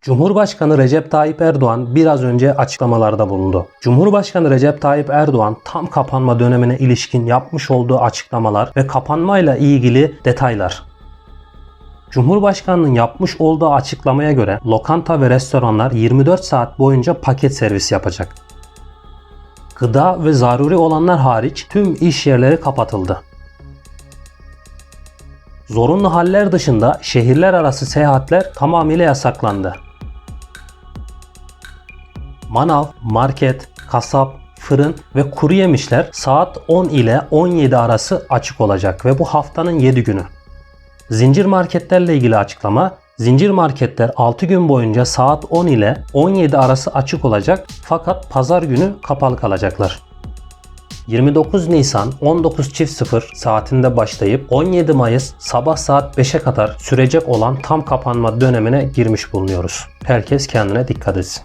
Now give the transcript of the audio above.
Cumhurbaşkanı Recep Tayyip Erdoğan biraz önce açıklamalarda bulundu. Cumhurbaşkanı Recep Tayyip Erdoğan tam kapanma dönemine ilişkin yapmış olduğu açıklamalar ve kapanmayla ilgili detaylar. Cumhurbaşkanının yapmış olduğu açıklamaya göre lokanta ve restoranlar 24 saat boyunca paket servis yapacak. Gıda ve zaruri olanlar hariç tüm iş yerleri kapatıldı. Zorunlu haller dışında şehirler arası seyahatler tamamıyla yasaklandı. Manav, market, kasap, fırın ve kuru yemişler saat 10 ile 17 arası açık olacak ve bu haftanın 7 günü. Zincir marketlerle ilgili açıklama, zincir marketler 6 gün boyunca saat 10 ile 17 arası açık olacak fakat pazar günü kapalı kalacaklar. 29 Nisan 19.00 saatinde başlayıp 17 Mayıs sabah saat 5'e kadar sürecek olan tam kapanma dönemine girmiş bulunuyoruz. Herkes kendine dikkat etsin.